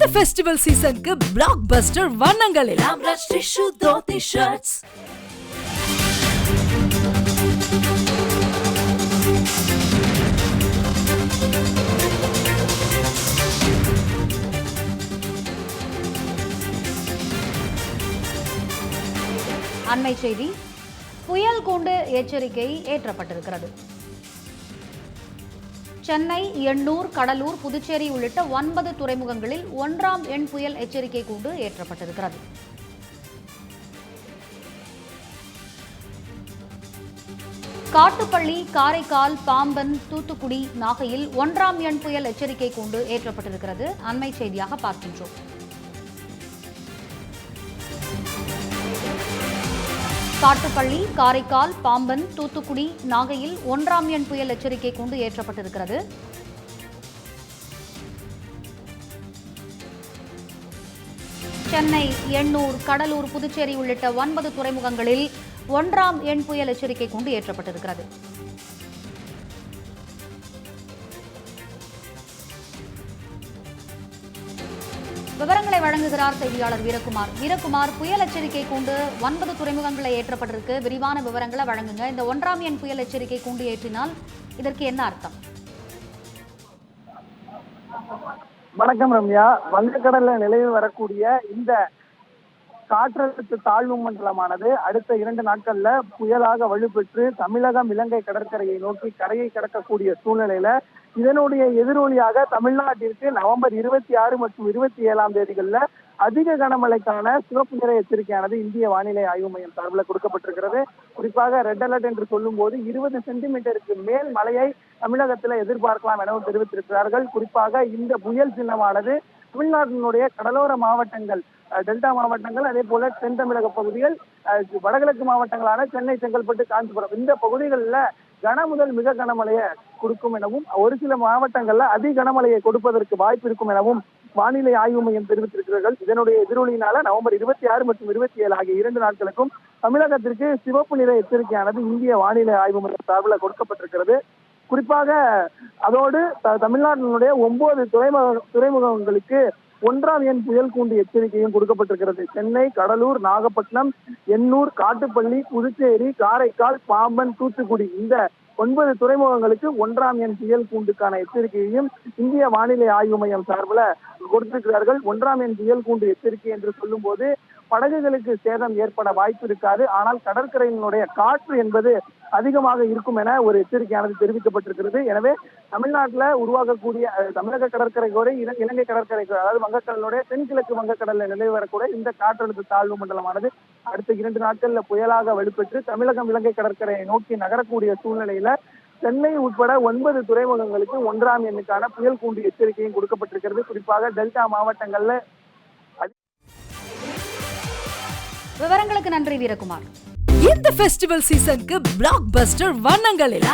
இந்த ஃபெஸ்டிவல் சீசனுக்கு blockbuster வண்ணங்களில் Amraj Tissue Dhoti Shirts. அண்மை செய்தி புயல் கூண்டு எச்சரிக்கை ஏற்றப்பட்டிருக்கிறது சென்னை எண்ணூர் கடலூர் புதுச்சேரி உள்ளிட்ட ஒன்பது துறைமுகங்களில் ஒன்றாம் எண் புயல் எச்சரிக்கை கூண்டு ஏற்றப்பட்டிருக்கிறது. காட்டுப்பள்ளி காரைக்கால் பாம்பன் தூத்துக்குடி நாகையில் ஒன்றாம் எண் புயல் எச்சரிக்கை கூண்டு ஏற்றப்பட்டிருக்கிறது. அண்மை செய்தியாக பார்க்கின்றோம். காட்டுப்பள்ளி காரைக்கால் பாம்பன் தூத்துக்குடி நாகையில் ஒன்றாம் எண் புயல் எச்சரிக்கை கூண்டு ஏற்றப்பட்டிருக்கிறது. சென்னை எண்ணூர் கடலூர் புதுச்சேரி உள்ளிட்ட ஒன்பது துறைமுகங்களில் ஒன்றாம் எண் புயல் எச்சரிக்கை கூண்டு ஏற்றப்பட்டிருக்கிறது. விவரங்களை வழங்குகிறார் செய்தியாளர் வீரகுமார். வீரகுமார் புயல் எச்சரிக்கை கூண்டு ஒன்பது துறைமுகங்களை ஏற்றப்பட்டிருக்கு. விரிவான விவரங்களை வழங்குங்க. இந்த ஒன்றாம் எண் புயல் எச்சரிக்கை கூண்டு ஏற்றினால் இதற்கு என்ன அர்த்தம்? வணக்கம் ரம்யா. வங்கக்கடல்ல நிலவு வரக்கூடிய இந்த காற்றழுத்த தாழ்வு மண்டலமானது அடுத்த இரண்டு நாட்கள்ல புயலாக வலுப்பெற்று தமிழகம் இலங்கை கடற்கரையை நோக்கி கரையை கடக்கக்கூடிய சூழ்நிலையில இதனுடைய எதிரொலியாக தமிழ்நாட்டிற்கு நவம்பர் இருபத்தி ஆறு மற்றும் இருபத்தி ஏழாம் தேதிகள்ல அதிக கனமழைக்கான சிவப்பு நிற எச்சரிக்கையானது இந்திய வானிலை ஆய்வு மையம் சார்பில் கொடுக்கப்பட்டிருக்கிறது. குறிப்பாக ரெட் அலர்ட் என்று சொல்லும் போது இருபது சென்டிமீட்டருக்கு மேல் மழையை தமிழகத்துல எதிர்பார்க்கலாம் எனவும் தெரிவித்திருக்கிறார்கள். குறிப்பாக இந்த புயல் சின்னமானது தமிழ்நாட்டினுடைய கடலோர மாவட்டங்கள் டெல்டா மாவட்டங்கள் அதே போல தென் தமிழக பகுதிகள் அஹ், வடகிழக்கு மாவட்டங்களான சென்னை செங்கல்பட்டு காஞ்சிபுரம் இந்த பகுதிகளில் கன முதல் மிக கனமழையை கொடுக்கும் எனவும் ஒரு சில மாவட்டங்கள்ல அதி கனமழையை கொடுப்பதற்கு வாய்ப்பு இருக்கும் எனவும் வானிலை ஆய்வு மையம் தெரிவித்திருக்கிறார்கள். இதனுடைய எதிரொலியினால நவம்பர் இருபத்தி ஆறு மற்றும் இருபத்தி ஏழு ஆகிய இரண்டு நாட்களுக்கும் தமிழகத்திற்கு சிவப்பு நிற எச்சரிக்கையானது இந்திய வானிலை ஆய்வு மையம் சார்பில் கொடுக்கப்பட்டிருக்கிறது. குறிப்பாக அதோடு த- தமிழ்நாட்டினுடைய ஒன்பது துறைமுக துறைமுகங்களுக்கு ஒன்றாம் எண் புயல் கூண்டு எச்சரிக்கையும் கொடுக்கப்பட்டிருக்கிறது. சென்னை கடலூர் நாகப்பட்டினம் எண்ணூர் காட்டுப்பள்ளி புதுச்சேரி காரைக்கால் பாம்பன் தூத்துக்குடி இந்த ஒன்பது துறைமுகங்களுக்கு ஒன்றாம் எண் புயல் கூண்டுக்கான எச்சரிக்கையையும் இந்திய வானிலை ஆய்வு மையம் சார்பில் கொடுத்திருக்கிறார்கள். ஒன்றாம் எண் புயல் கூண்டு எச்சரிக்கை என்று சொல்லும்போது படகுகளுக்கு சேதம் ஏற்பட வாய்ப்பு இருக்காது. ஆனால் கடற்கரையினுடைய காற்று என்பது அதிகமாக இருக்கும் என ஒரு எச்சரிக்கையானது தெரிவிக்கப்பட்டிருக்கிறது. எனவே தமிழ்நாட்டில் உருவாகக்கூடிய தமிழக கடற்கரைக்கோரை இல- இலங்கை கடற்கரைக்கோரை அதாவது வங்கக்கடலுடைய தென்கிழக்கு வங்கக்கடலில் நிலை வரக்கூடிய இந்த காற்றழுத்த தாழ்வு மண்டலமானது அடுத்த இரண்டு நாட்களில் புயலாக வலுப்பெற்று தமிழகம் இலங்கை கடற்கரையை நோக்கி நகரக்கூடிய சூழ்நிலையில சென்னை உட்பட ஒன்பது துறைமுகங்களுக்கு ஒன்றாம் எண்ணுக்கான புயல் கூண்டு எச்சரிக்கையும் கொடுக்கப்பட்டிருக்கிறது. குறிப்பாக டெல்டா மாவட்டங்கள்ல விவரங்களுக்கு நன்றி வீரகுமார். இந்த ஃபெஸ்டிவல் சீசனுக்கு பிளாக் பஸ்டர் வண்ணங்களில்